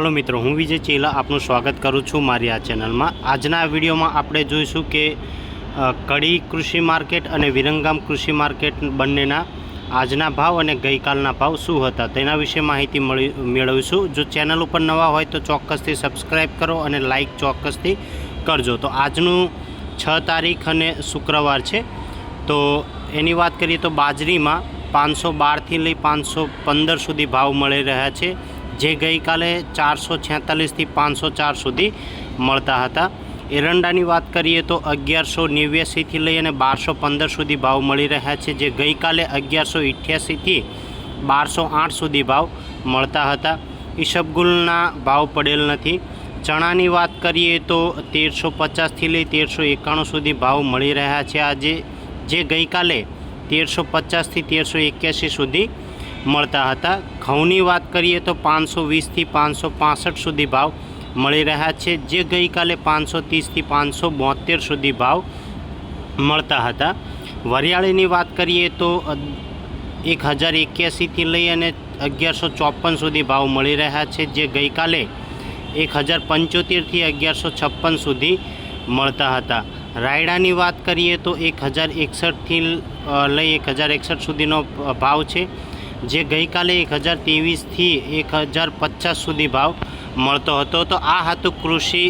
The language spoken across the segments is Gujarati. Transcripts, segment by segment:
હાલો મિત્રો, હું વિજય ચેલા આપનું સ્વાગત કરું છું મારી આ ચેનલમાં. આજના વિડીયોમાં આપણે જોઈશું કે કડી કૃષિ માર્કેટ અને વિરંગામ કૃષિ માર્કેટ બંનેના આજના ભાવ અને ગઈકાલના ભાવ શું હતા તેના વિશે માહિતી મળી, મેળવીશું. જો ચેનલ ઉપર નવા હોય તો ચોક્કસથી સબસ્ક્રાઈબ કરો અને લાઈક ચોક્કસથી કરજો. તો આજનું છ તારીખ અને શુક્રવાર છે. તો એની વાત કરીએ તો બાજરીમાં પાંચસો બારથી લઈ પાંચસો પંદર સુધી ભાવ મળી રહ્યા છે. જે ગઈકાલે ચારસો છેતાલીસથી પાંચસો ચાર સુધી મળતા હતા. એરંડાની વાત કરીએ તો અગિયારસો નેવ્યાસીથી લઈ અને બારસો પંદર સુધી ભાવ મળી રહ્યા છે, જે ગઈકાલે અગિયારસો અઠ્યાસીથી બારસો આઠ સુધી ભાવ મળતા હતા. ઈશબગુલના ભાવ પડેલ નથી. ચણાની વાત કરીએ તો તેરસો પચાસથી લઈ તેરસો એકાણું સુધી ભાવ મળી રહ્યા છે. આજે જે ગઈકાલે તેરસો પચાસથી તેરસો એક્યાસી સુધી મળતા હતા. ઘઉંની વાત કરીએ તો પાંચસો વીસથી પાંચસો પાસઠ સુધી ભાવ મળી રહ્યા છે, જે ગઈકાલે પાંચસો ત્રીસથી પાંચસો બોતેર સુધી ભાવ મળતા હતા. વરિયાળીની વાત કરીએ તો એક હજાર એક્યાસીથી લઈ અને અગિયારસો ચોપન સુધી ભાવ મળી રહ્યા છે, જે ગઈકાલે એક હજાર પંચોતેરથી અગિયારસો છપ્પન સુધી મળતા હતા. રાયડાની વાત કરીએ તો એક હજાર એકસઠથી લઈ એક હજાર એકસઠ સુધીનો ભાવ છે. જે ગઈકાલે એક હજાર ત્રેવીસથી એક હજાર પચાસ સુધી ભાવ મળતો હતો. તો આ હતું કૃષિ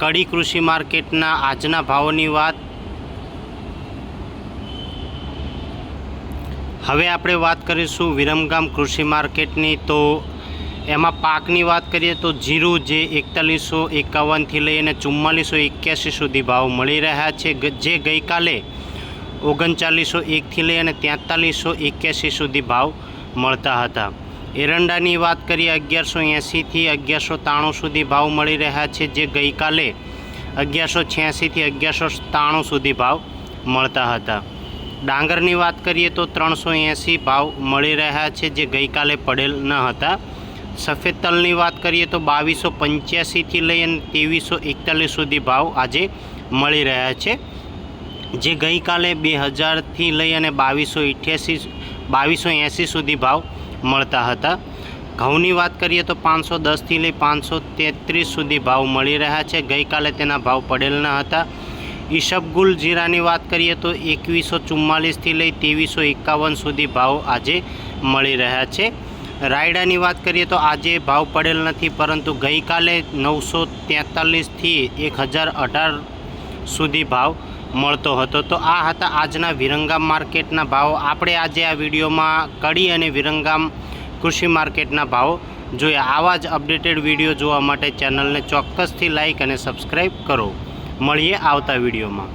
કડી કૃષિ માર્કેટના આજના ભાવોની વાત. હવે આપણે વાત કરીશું વિરમગામ કૃષિ માર્કેટની. તો એમાં પાકની વાત કરીએ તો જીરું જે એકતાલીસો એકાવનથી લઈને ચુમ્માલીસો એક્યાસી સુધી ભાવ મળી રહ્યા છે. જે ગઈકાલે ઓગણચાલીસો એકથી લઈ અને તેતાલીસો એક્યાસી સુધી ભાવ મળતા હતા. એરંડાની વાત કરીએ, અગિયારસો એંસીથી અગિયારસો ત્રાણું સુધી ભાવ મળી રહ્યા છે, જે ગઈકાલે અગિયારસો છ્યાસીથી અગિયારસો ત્રાણું સુધી ભાવ મળતા હતા. ડાંગરની વાત કરીએ તો ત્રણસો એંસી ભાવ મળી રહ્યા છે, જે ગઈકાલે પડેલ ન હતા. સફેદ તલની વાત કરીએ તો બાવીસો પંચ્યાસીથી લઈ અને ત્રેવીસો એકતાલીસ સુધી ભાવ આજે મળી રહ્યા છે, જે ગઈકાલે બે હજારથી લઈ અને બાવીસો અઠ્યાસી બાવીસો એંસી સુધી ભાવ મળતા હતા. ઘઉંની વાત કરીએ તો પાંચસો દસથી લઈ પાંચસો તેત્રીસ સુધી ભાવ મળી રહ્યા છે. ગઈકાલે તેના ભાવ પડેલ ન હતા. ઈશબગુલ જીરાની વાત કરીએ તો એકવીસો ચુમ્માલીસથી લઈ ત્રેવીસો એકાવન સુધી ભાવ આજે મળી રહ્યા છે. રાયડાની વાત કરીએ તો આજે ભાવ પડેલ નથી, પરંતુ ગઈકાલે નવસો તેતાલીસથી એક હજાર અઢાર સુધી ભાવ મળતો હતો. તો આ હતા આજના વિરંગામ માર્કેટના ભાવ. આપણે આજે આ વિડીયોમાં કડી અને વિરંગામ કૃષિ માર્કેટના ભાવ જોયા. આવા જ અપડેટેડ વીડિયો જોવા માટે ચેનલને ચોક્કસથી લાઇક અને સબસ્ક્રાઈબ કરો. મળીએ આવતા વિડીયોમાં.